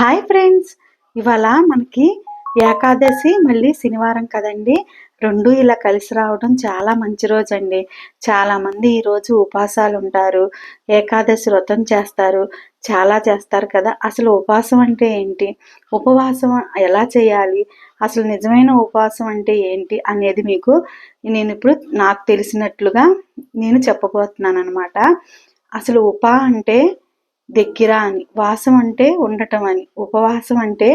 Hi friends. ఇవాళ మనకి ఏకాదశి మళ్ళీ శనివారం కదండి. రెండు ఇలా కలిసి రావడం చాలా మంచి రోజు అండి చాలామంది ఈరోజు ఈ రోజు ఉపవాసాలు ఉంటారు ఏకాదశి వ్రతం చేస్తారు చాలా చేస్తారు కదా. అసలు ఉపవాసం అంటే ఏంటి? ఉపవాసం ఎలా చేయాలి? అసలు నిజమైన ఉపవాసం అంటే ఏంటి అనేది మీకు నేను ఇప్పుడు నాకు తెలిసినట్లుగా నేను చెప్పబోతున్నాను అనమాట అసలు ఉప అంటే దగ్గర అని వాసం అంటే ఉండటం అని ఉపవాసం అంటే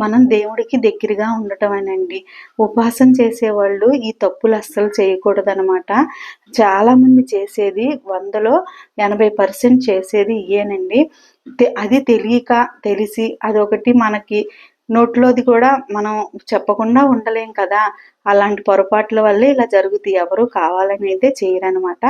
మనం దేవుడికి దగ్గరగా ఉండటం అని అండి ఉపవాసం చేసేవాళ్ళు ఈ తప్పులు అస్సలు చేయకూడదనమాట. చాలామంది చేసేది వందలో ఎనభై పర్సెంట్ చేసేది ఇయేనండి అది తెలియక తెలిసి అదొకటి మనకి నోట్లోది కూడా మనం చెప్పకుండా ఉండలేం కదా. అలాంటి పొరపాట్ల వల్ల ఇలా జరుగుతాయి ఎవరు కావాలని అయితే చేయరనమాట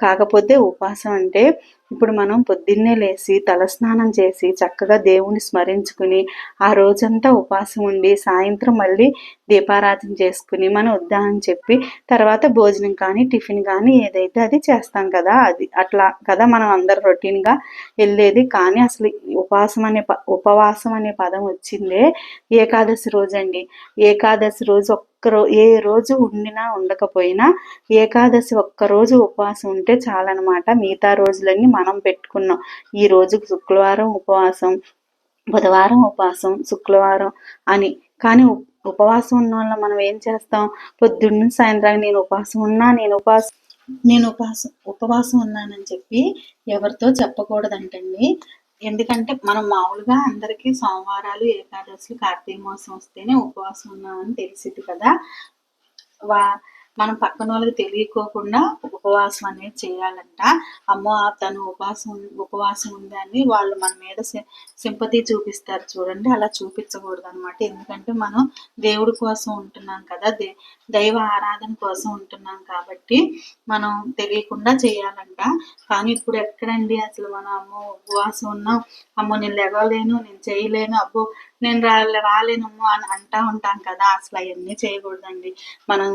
కాకపోతే ఉపవాసం అంటే ఇప్పుడు మనం పొద్దున్నే లేచి తలస్నానం చేసి చక్కగా దేవుని స్మరించుకుని ఆ రోజంతా ఉపవాసం ఉండి సాయంత్రం మళ్ళీ దీపారాధన చేసుకుని మనం వద్దామని చెప్పి తర్వాత భోజనం కానీ టిఫిన్ కానీ ఏదైతే అది చేస్తాం కదా అది అట్లా కదా మనం అందరు రొటీన్గా వెళ్ళేది. కానీ అసలు ఉపవాసం అనే ఉపవాసం అనే పదం వచ్చిందే ఏకాదశి రోజు అండి ఏకాదశి రోజు ఒక్కరో ఏ రోజు ఉండినా ఉండకపోయినా ఏకాదశి ఒక్క రోజు ఉపవాసం ఉంటే చాలన్నమాట. మిగతా రోజులన్నీ మనం పెట్టుకున్నాం. ఈ రోజు శుక్రవారం ఉపవాసం బుధవారం ఉపవాసం శుక్రవారం అని. కానీ ఉపవాసం ఉన్న వాళ్ళ మనం ఏం చేస్తాం? పొద్దున్న సాయంత్రం నేను ఉపవాసం ఉన్నా నేను ఉపవాసం నేను ఉపవాసం ఉపవాసం ఉన్నానని చెప్పి ఎవరితో చెప్పకూడదంటండి. ఎందుకంటే మనం మామూలుగా అందరికీ సోమవారాలు ఏకాదశులు కార్తీక మాసం వస్తేనే ఉపవాసం ఉన్నామని తెలిసింది కదా. వా మనం పక్కన వాళ్ళకి తెలియకోకుండా ఉపవాసం అనేది చేయాలంట. అమ్మో తను ఉపవాసం ఉపవాసం ఉందని వాళ్ళు మన మీద సింపతి చూపిస్తారు చూడండి. అలా చూపించకూడదు అనమాట ఎందుకంటే మనం దేవుడి కోసం ఉంటున్నాం కదా. దే దైవ ఆరాధన కోసం ఉంటున్నాం కాబట్టి మనం తెలియకుండా చేయాలంట. కానీ ఇప్పుడు ఎక్కడండి అసలు మనం అమ్మో ఉపవాసం ఉన్నాం. అమ్మో నేను లెగలేను నేను చేయలేను అబ్బో నేను రాలేనమ్మో అని అంటా ఉంటాం కదా. అసలు అవన్నీ చేయకూడదండి. మనం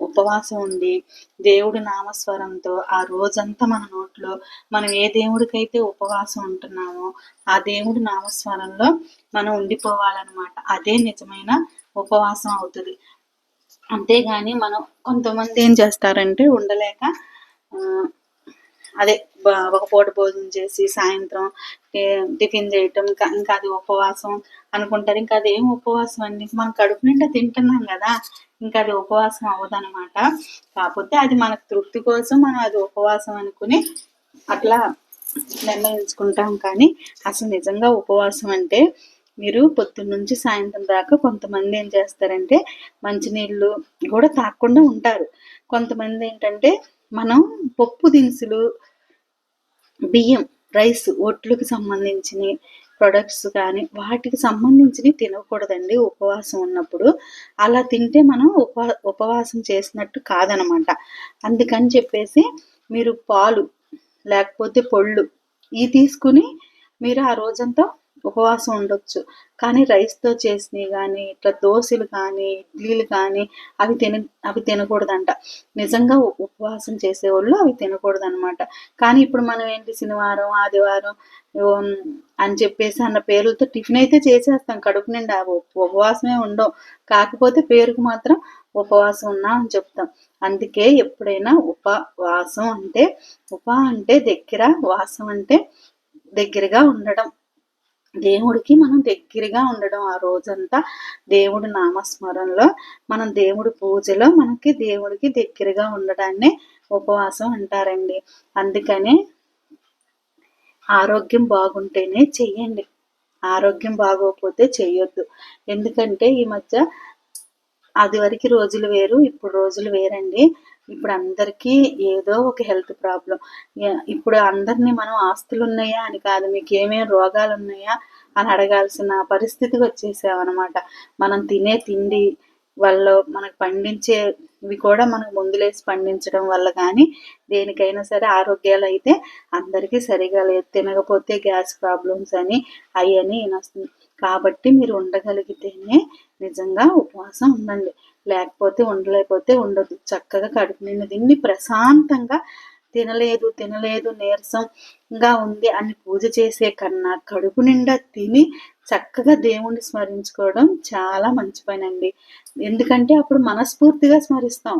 ఉపవాసం ఉండి దేవుడి నామస్వరంతో ఆ రోజంతా మన నోట్లో మనం ఏ దేవుడికైతే ఉపవాసం ఉంటున్నామో ఆ దేవుడి నామస్వరంలో మనం ఉండిపోవాలన్నమాట. అదే నిజమైన ఉపవాసం అవుతుంది. అంతేగాని మనం కొంతమంది ఏం చేస్తారంటే ఉండలేక ఆ, అదే ఒక పూట భోజనం చేసి సాయంత్రం టిఫిన్ చేయటం ఇంకా ఇంకా అది ఉపవాసం అనుకుంటారు. ఇంకా అదేం ఉపవాసం అండి? మనం కడుపు నిండా తింటున్నాం కదా. ఇంకా అది ఉపవాసం అవ్వదన్నమాట. కాకపోతే అది మనకు తృప్తి కోసం మనం అది ఉపవాసం అనుకుని అట్లా నిర్ణయించుకుంటాం. కానీ అసలు నిజంగా ఉపవాసం అంటే మీరు పొద్దున్న నుంచి సాయంత్రం దాకా కొంతమంది ఏం చేస్తారంటే మంచినీళ్ళు కూడా తాగకుండా ఉంటారు. కొంతమంది ఏంటంటే మనం పప్పు దినుసులు బియ్యం రైస్ ఒట్లకు సంబంధించినవి ప్రొడక్ట్స్ కానీ వాటికి సంబంధించినవి తినకూడదండి ఉపవాసం ఉన్నప్పుడు. అలా తింటే మనం ఉపవా ఉపవాసం చేసినట్టు కాదనమాట. అందుకని చెప్పేసి మీరు పాలు లేకపోతే పొళ్ళు ఇవి తీసుకుని మీరు ఆ రోజంతా ఉపవాసం ఉండొచ్చు. కానీ రైస్తో చేసినవి కానీ ఇట్లా దోశలు కానీ ఇడ్లీలు కానీ అవి తిన అవి తినకూడదంట. నిజంగా ఉపవాసం చేసేవాళ్ళు అవి తినకూడదు అనమాట కానీ ఇప్పుడు మనం ఏంటి శనివారం ఆదివారం అని చెప్పేసి అన్న పేర్లతో టిఫిన్ అయితే చేసేస్తాం. కడుపు నిండా ఉపవాసమే ఉండవు కాకపోతే పేరుకు మాత్రం ఉపవాసం ఉన్నా అని చెప్తాం. అందుకే ఎప్పుడైనా ఉపవాసం అంటే ఉప అంటే దగ్గర వాసం అంటే దగ్గరగా ఉండడం. దేవుడికి మనం దగ్గరగా ఉండడం ఆ రోజంతా దేవుడి నామస్మరణలో మనం దేవుడి పూజలో మనకి దేవుడికి దగ్గరగా ఉండడాన్ని ఉపవాసం అంటారండి. అందుకనే ఆరోగ్యం బాగుంటేనే చెయ్యండి. ఆరోగ్యం బాగోకపోతే చేయొద్దు ఎందుకంటే ఈ మధ్య అది వరకు రోజులు వేరు ఇప్పుడు రోజులు వేరండి. ఇప్పుడు అందరికీ ఏదో ఒక హెల్త్ ప్రాబ్లం. ఇప్పుడు అందరినీ మనం ఆస్తులు ఉన్నాయా అని కాదు మీకు ఏమేమి రోగాలు ఉన్నాయా అని అడగాల్సిన పరిస్థితికి వచ్చేసామన్నమాట మనం తినే తిండి వల్ల మనకు పండించేవి కూడా మనకు ముందులేసి పండించడం వల్ల కానీ దేనికైనా సరే ఆరోగ్యాలు అయితే అందరికీ సరిగా లేదు తినకపోతే గ్యాస్ ప్రాబ్లమ్స్ అని అవన్నీ వస్తుంది. కాబట్టి మీరు ఉండగలిగితేనే నిజంగా ఉపవాసం ఉండండి. లేకపోతే ఉండలేకపోతే ఉండదు చక్కగా కడుపు నిన్న తిని ప్రశాంతంగా తినలేదు తినలేదు నీరసంగా ఉంది అని పూజ చేసే కన్నా కడుపు నిండా తిని చక్కగా దేవుణ్ణి స్మరించుకోవడం చాలా మంచి పని అండి ఎందుకంటే అప్పుడు మనస్ఫూర్తిగా స్మరిస్తాం.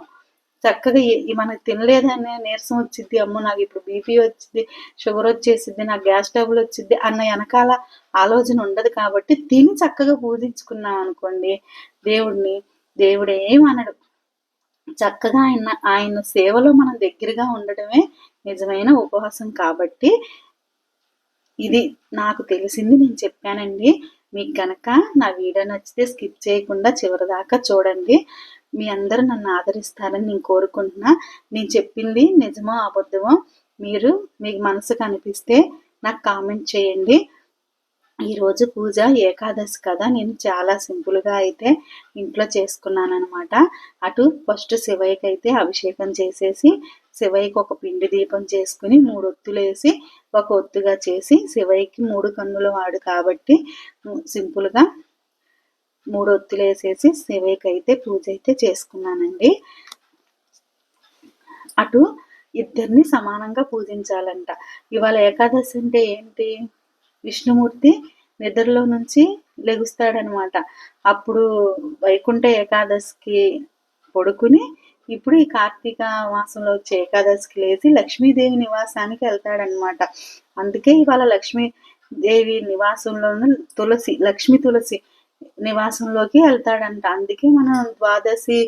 చక్కగా మనకు తినలేదనే నీరసం వచ్చింది అమ్మో నాకు ఇప్పుడు బీపీ వచ్చింది షుగర్ వచ్చేసింది నాకు గ్యాస్ ట్రబుల్ వచ్చింది అన్న వెనకాల ఆలోచన ఉండదు కాబట్టి తిని చక్కగా పూజించుకున్నాం అనుకోండి దేవుడిని దేవుడు ఏమనడు చక్కగా ఆయన ఆయన సేవలో మనం దగ్గరగా ఉండడమే నిజమైన ఉపవాసం కాబట్టి ఇది నాకు తెలిసింది నేను చెప్పానండి. మీకు కనుక నా వీడియో నచ్చితే స్కిప్ చేయకుండా చివరి దాకా చూడండి. మీ అందరూ నన్ను ఆదరిస్తారని నేను కోరుకుంటున్నా. నేను చెప్పింది నిజమో అబద్ధమో మీరు మీకు మనసుకు అనిపిస్తే నాకు కామెంట్ చేయండి. ఈరోజు పూజ ఏకాదశి కదా నేను చాలా సింపుల్గా అయితే ఇంట్లో చేసుకున్నాను అనమాట అటు ఫస్ట్ శివయ్యకి అయితే అభిషేకం చేసేసి శివయ్యకి ఒక పిండి దీపం చేసుకుని మూడు ఒత్తులు వేసి ఒక ఒత్తుగా చేసి శివయ్యకి మూడు కన్నుల వాడు కాబట్టి సింపుల్గా మూడు ఒత్తులు వేసేసి శివయ్యకి అయితే పూజ అయితే చేసుకున్నానండి. అటు ఇద్దరిని సమానంగా పూజించాలంట. ఇవాళ ఏకాదశి అంటే ఏంటి? విష్ణుమూర్తి నిద్రలో నుంచి లెగుస్తాడనమాట. అప్పుడు వైకుంఠ ఏకాదశికి పడుకుని ఇప్పుడు ఈ కార్తీక మాసంలో వచ్చే ఏకాదశికి లేచి లక్ష్మీదేవి నివాసానికి వెళ్తాడనమాట. అందుకే ఇవాళ లక్ష్మీదేవి నివాసంలోనూ తులసి లక్ష్మి తులసి నివాసంలోకి వెళ్తాడంట. అందుకే మనం ద్వాదశి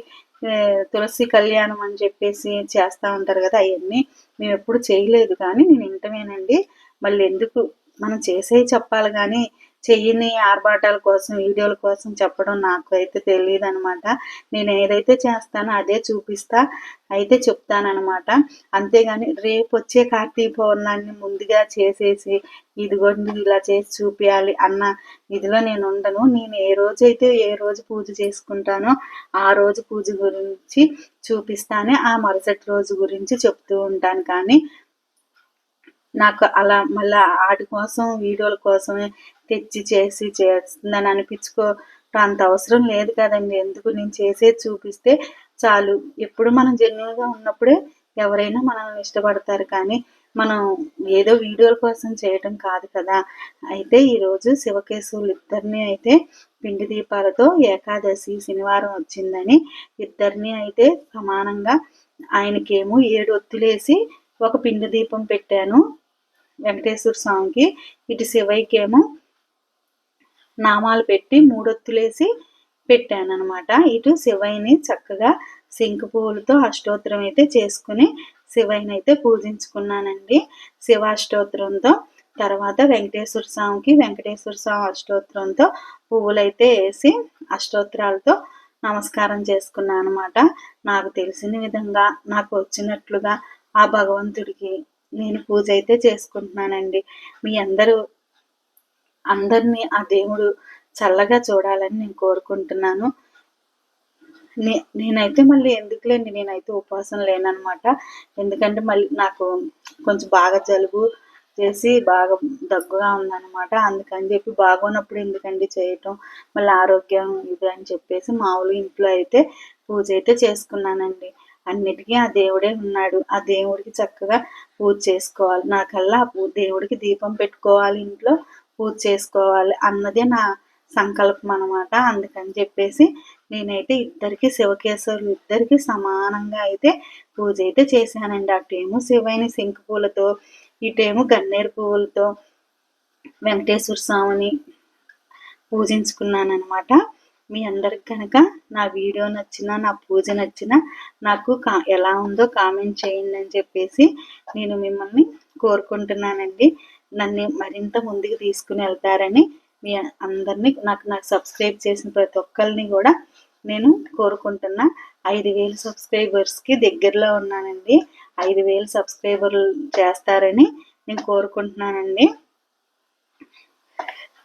తులసి కళ్యాణం అని చెప్పేసి చేస్తూ ఉంటారు కదా అవన్నీ మేము ఎప్పుడు చేయలేదు కానీ నేను ఇంటమేనండి మళ్ళీ ఎందుకు మనం చేసే చెప్పాలి కానీ చెయ్యని ఆర్భాటాల కోసం వీడియోల కోసం చెప్పడం నాకు అయితే తెలియదు అనమాట నేను ఏదైతే చేస్తానో అదే చూపిస్తా అయితే చెప్తానమాట అంతేగాని రేపు వచ్చే కార్తీక పౌర్ణాన్ని ముందుగా చేసేసి ఇదిగోండి ఇలా చేసి చూపించాలి అన్న ఇదిలో నేను ఉండను. నేను ఏ రోజైతే ఏ రోజు పూజ చేసుకుంటానో ఆ రోజు పూజ గురించి చూపిస్తానే ఆ మరుసటి రోజు గురించి చెప్తూ ఉంటాను. కానీ నాకు అలా మళ్ళీ ఆడి కోసం వీడియోల కోసమే తెచ్చి చేసి చేస్తుందని అనిపించుకో అంత అవసరం లేదు కదండి. ఎందుకు? నేను చేసేది చూపిస్తే చాలు. ఎప్పుడు మనం జెన్యున్గా ఉన్నప్పుడే ఎవరైనా మనల్ని ఇష్టపడతారు కానీ మనం ఏదో వీడియోల కోసం చేయటం కాదు కదా. అయితే ఈరోజు శివకేశవులు ఇద్దరిని అయితే పిండి దీపాలతో ఏకాదశి శనివారం వచ్చిందని ఇద్దరిని అయితే సమానంగా ఆయనకేమో ఏడు ఒత్తులేసి ఒక పిండి దీపం పెట్టాను. వెంకటేశ్వర స్వామికి ఇటు శివయ్యకేమో నామాలు పెట్టి మూడొత్తులేసి పెట్టాను అనమాట ఇటు శివయ్యని చక్కగా సింకు పువ్వులతో అష్టోత్తరం అయితే చేసుకుని శివయ్యని అయితే పూజించుకున్నానండి. శివాష్టోత్తరంతో తర్వాత వెంకటేశ్వర స్వామికి వెంకటేశ్వర స్వామి అష్టోత్తరంతో పువ్వులైతే వేసి అష్టోత్తరాలతో నమస్కారం చేసుకున్నాను అనమాట నాకు తెలిసిన విధంగా నాకు వచ్చినట్లుగా ఆ భగవంతుడికి నేను పూజ అయితే చేసుకుంటున్నానండి. మీ అందరూ అందరినీ ఆ దేవుడు చల్లగా చూడాలని నేను కోరుకుంటున్నాను. నే నేనైతే మళ్ళీ ఎందుకులేండి నేనైతే ఉపవాసం లేనమాట ఎందుకంటే మళ్ళీ నాకు కొంచెం బాగా జలుబు చేసి బాగా దగ్గుగా ఉందన్నమాట అందుకని చెప్పి బాగున్నప్పుడు ఎందుకండి చేయటం? మళ్ళీ ఆరోగ్యం ఇది అని చెప్పేసి మామూలు ఇంట్లో అయితే పూజ అయితే చేసుకున్నానండి. అన్నిటికీ ఆ దేవుడే ఉన్నాడు. ఆ దేవుడికి చక్కగా పూజ చేసుకోవాలి. నాకల్లా దేవుడికి దీపం పెట్టుకోవాలి ఇంట్లో పూజ చేసుకోవాలి అన్నదే నా సంకల్పం అనమాట అందుకని చెప్పేసి నేనైతే ఇద్దరికి శివకేశ్వరులు ఇద్దరికి సమానంగా అయితే పూజ అయితే చేశానండి. అటేమో శివైన శంకు పూలతో ఇటేమో గన్నేరు పువ్వులతో వెంకటేశ్వర స్వామిని పూజించుకున్నాను అనమాట మీ అందరికి కనుక నా వీడియో నచ్చిన నా పూజ నచ్చిన నాకు కా ఎలా ఉందో కామెంట్ చేయండి అని చెప్పేసి నేను మిమ్మల్ని కోరుకుంటున్నానండి. నన్ను మరింత ముందుకు తీసుకుని వెళ్తారని మీ అందరినీ నాకు నాకు సబ్స్క్రైబ్ చేసిన ప్రతి ఒక్కరిని కూడా నేను కోరుకుంటున్నా. ఐదు వేలు సబ్స్క్రైబర్స్కి దగ్గరలో ఉన్నానండి. ఐదు వేలు సబ్స్క్రైబర్లు చేస్తారని నేను కోరుకుంటున్నానండి.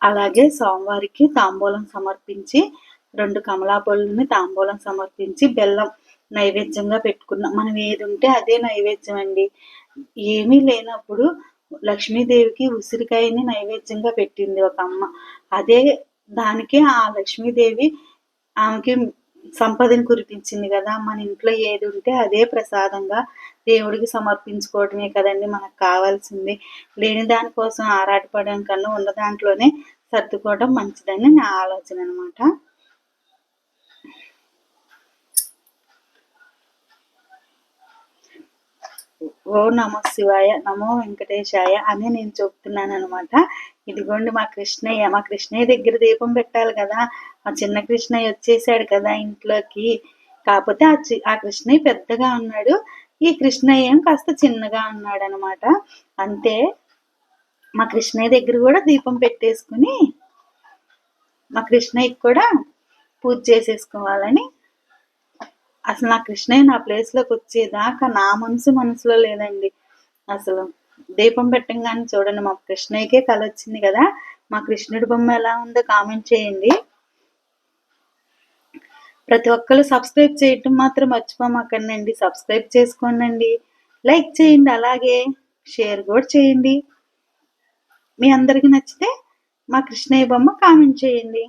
అలాగే సోమవారికి తాంబూలం సమర్పించి రెండు కమలాపళ్ళని తాంబూలం సమర్పించి బెల్లం నైవేద్యంగా పెట్టుకున్నాం. మనం ఏది ఉంటే అదే నైవేద్యం అండి ఏమీ లేనప్పుడు లక్ష్మీదేవికి ఉసిరికాయని నైవేద్యంగా పెట్టింది ఒక అమ్మ. అదే దానికి ఆ లక్ష్మీదేవి ఆమెకి సంపదను కురిపించింది కదా. మన ఇంట్లో ఏది ఉంటే అదే ప్రసాదంగా దేవుడికి సమర్పించుకోవడమే కదండి మనకు కావాల్సింది. లేని దానికోసం ఆరాటపడడం కన్నా ఉన్న దాంట్లోనే సర్దుకోవడం మంచిదని నా ఆలోచన అనమాట ఓ నమో శివాయ నమో వెంకటేశాయ అని నేను చెప్తున్నాను అనమాట ఇదిగోండి మా కృష్ణయ్య మా కృష్ణయ్య దగ్గర దీపం పెట్టాలి కదా. మా చిన్న కృష్ణయ్య వచ్చేసాడు కదా ఇంట్లోకి. కాకపోతే ఆ ఆ కృష్ణయ్య పెద్దగా ఉన్నాడు. ఈ కృష్ణయ్య కాస్త చిన్నగా ఉన్నాడు అనమాట అంతే. మా కృష్ణయ్య దగ్గర కూడా దీపం పెట్టేసుకుని మా కృష్ణయ్యకి కూడా పూజ చేసేసుకోవాలని అసలు నా కృష్ణయ్య నా ప్లేస్లోకి వచ్చేదాకా నా మనసు మనసులో లేదండి. అసలు దీపం పెట్టంగానే చూడండి మా కృష్ణయ్యకే కళ వచ్చింది కదా. మా కృష్ణుడి బొమ్మ ఎలా ఉందో కామెంట్ చేయండి. ప్రతి ఒక్కరు సబ్స్క్రైబ్ చేయటం మాత్రం మర్చిపోమాకండి. సబ్స్క్రైబ్ చేసుకోండి లైక్ చేయండి అలాగే షేర్ కూడా చేయండి. మీ అందరికీ నచ్చితే మా కృష్ణయ్య బొమ్మ కామెంట్ చేయండి.